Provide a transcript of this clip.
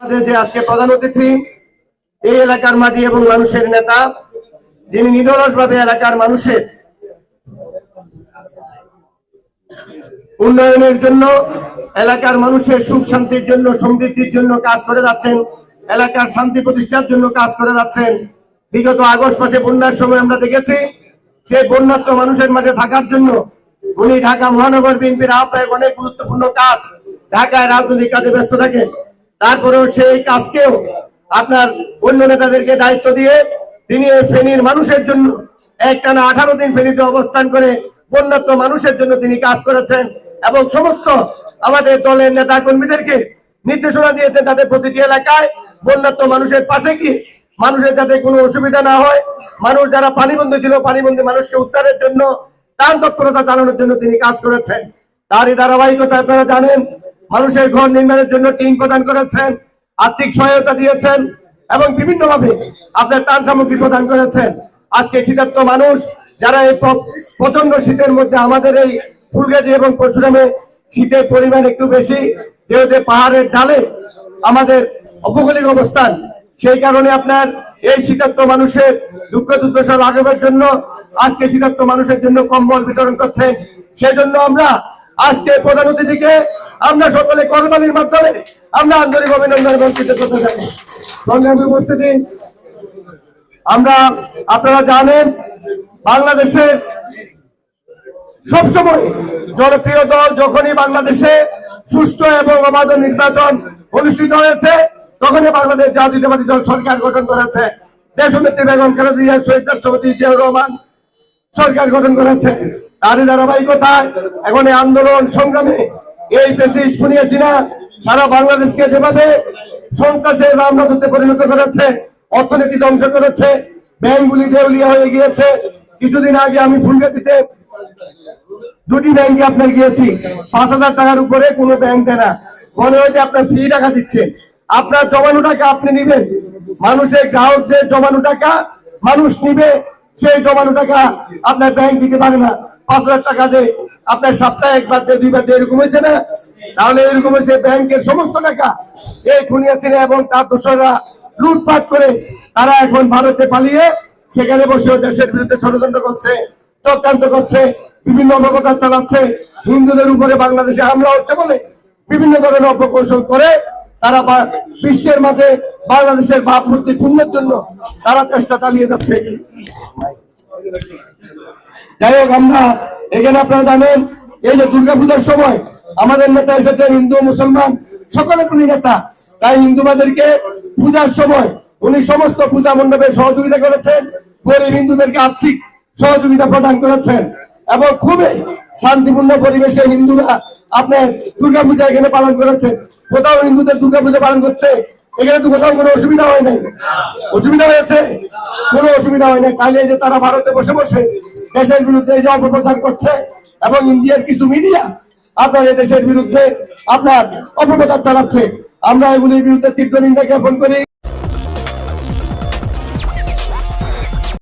আমাদের যে আজকে প্রধান অতিথি, এই এলাকার মাটি এবং মানুষের নেতা, যিনি নিরলস ভাবে এলাকার মানুষের উন্নয়নের জন্য, এলাকার মানুষের সুখ শান্তির জন্য, সমৃদ্ধির জন্য কাজ করে যাচ্ছেন, এলাকার শান্তি প্রতিষ্ঠার জন্য কাজ করে যাচ্ছেন। বিগত আগস্ট মাসে বন্যার সময় আমরা দেখেছি সেই বন্যাত্ম মানুষের মাঝে থাকার জন্য উনি ঢাকা মহানগর বিএনপির আহ্বায়ক অনেক গুরুত্বপূর্ণ কাজ ঢাকায় রাজনৈতিক কাজে ব্যস্ত থাকেন। তারপরেও সেই কাজকেও আপনার অন্য নেতাদেরকে দায়িত্ব দিয়ে তিনি এই ফেনীর মানুষের জন্য একটানা আঠারো দিন ফেনীতে অবস্থান করে বন্যাত্ম মানুষের জন্য তিনি কাজ করেছেন এবং সমস্ত আমাদের দলের নেতা কর্মীদেরকে নির্দেশনা দিয়েছেন তাদের প্রতিটি এলাকায় বন্যাত্ম মানুষের পাশে গিয়ে মানুষের যাতে কোনো অসুবিধা না হয়। মানুষ যারা পানিবন্দী ছিল, পানিবন্দী মানুষকে উদ্ধারের জন্য তার তৎপরতা চালানোর জন্য তিনি কাজ করেছেন। তারই ধারাবাহিকতা আপনারা জানেন মানুষের ঘর নির্মাণের জন্য টিম প্রদান করেছেন, আর্থিক সহায়তা দিয়েছেন এবং বিভিন্ন ভাবে আপনার ত্রাণ সামগ্রী প্রদান করেছেন। আজকে শীতার্থ মানুষ যারা এই প্রচণ্ড শীতের মধ্যে আমাদের এই ফুলগাছি এবং পরশুরামে শীতের পরিমাণ একটু বেশি, যেহেতু পাহাড়ের ডালে আমাদের উপকূলিক অবস্থান, সেই কারণে আপনার এই শীতার্থ মানুষের দুঃখ দুর্দশা লাঘবের জন্য আজকে শীতার্থ মানুষের জন্য কম্বল বিতরণ করছেন। সেই জন্য আমরা আজকে প্রধান অতিথিকে আমরা সকলে করতালির মাধ্যমে আমরা আন্তরিক অভিনন্দন এবং কৃতজ্ঞতা জানাই সংগ্রামী উপস্থিতি। আমরা, আপনারা জানেন, বাংলাদেশের সবসময় জনপ্রিয় দল যখনই বাংলাদেশে সুষ্ঠু এবং অবাধ নির্বাচন অনুষ্ঠিত হয়েছে, তখনই বাংলাদেশ জাতীয়তাবাদী দল সরকার গঠন করেছে। দেশনেত্রী বেগম খালেদা শহীদ রাষ্ট্রপতি জিয়াউর রহমান সরকার গঠন করেছে। তারই ধারাবাহিকতায় এখন এই আন্দোলন সংগ্রামে এই পেশিস খুনিয়াসিনা সারা বাংলাদেশকে যেভাবে সন্ত্রাসের রামনাথতে পরিণত করেছে অর্থনীতি ধ্বংস করেছে, ব্যাংকগুলি দেউলিয়া হয়ে গিয়েছে। কিছুদিন আগে আমি ফুলগাছিতে দুটি ব্যাংকে আপনার গিয়েছি। পাঁচ হাজার টাকার উপরে কোনো ব্যাংক দেয় না। মনে হয় যে আপনার ফ্রি টাকা দিচ্ছে। আপনার জমানো টাকা আপনি নিবেন। মানুষের গ্রাহকদের জমানো টাকা মানুষ নিবে। সেই জমানো টাকা আপনার ব্যাংক দিতে পারে না। পাঁচ হাজার টাকা দেয় আপনার সপ্তাহে একবার দে দুইবার দে এরকম হয়েছে না? তাহলে এরকম হয়েছে ব্যাংকের সমস্ত টাকা এই খুনিয়াছিনে এবং তার দোষরা লুটপাট করে তারা এখন ভারতে পালিয়ে সেখানে বসে দেশের বিরুদ্ধে ষড়যন্ত্র করছে, চক্রান্ত করছে, বিভিন্ন অপপ্রচার চালাচ্ছে। হিন্দুদের উপরে বাংলাদেশে হামলা হচ্ছে বলে বিভিন্ন ধরনের অপকৌশল করে তারা বিশ্বের মাঝে বাংলাদেশের ভাবমূর্তি পূর্ণের জন্য তারা চেষ্টা চালিয়ে যাচ্ছে। যাই হোক, আমরা এখানে আপনারা জানেন, এই যে দুর্গাপূজার সময় আমাদের নেতা এসেছেন হিন্দু মুসলমান, সকলের উনি নেতা। তাই হিন্দুবাদেরকে পূজার সময় উনি সমস্ত পূজা মণ্ডপে সহযোগিতা করেছেন, গরিব হিন্দুদেরকে আর্থিক সহযোগিতা প্রদান করেছেন এবং খুবই শান্তিপূর্ণ পরিবেশে হিন্দুরা আপনার দুর্গাপূজা এখানে পালন করেছেন। কোথাও হিন্দুদের দুর্গাপূজা পালন করতে এখানে তো কোথাও কোনো অসুবিধা হয় নাই। অসুবিধা হয়েছে? কোনো অসুবিধা হয় নাই। তাহলে যে তারা ভারতে বসে বসে দেশের বিরুদ্ধে এই যে অপপ্রচার করছে এবং ইন্ডিয়ার কিছু মিডিয়া আপনার এই দেশের বিরুদ্ধে আপনার অপপ্রচার চালাচ্ছে। আমরা এগুলির বিরুদ্ধে তীব্র নিন্দা জ্ঞাপন করি।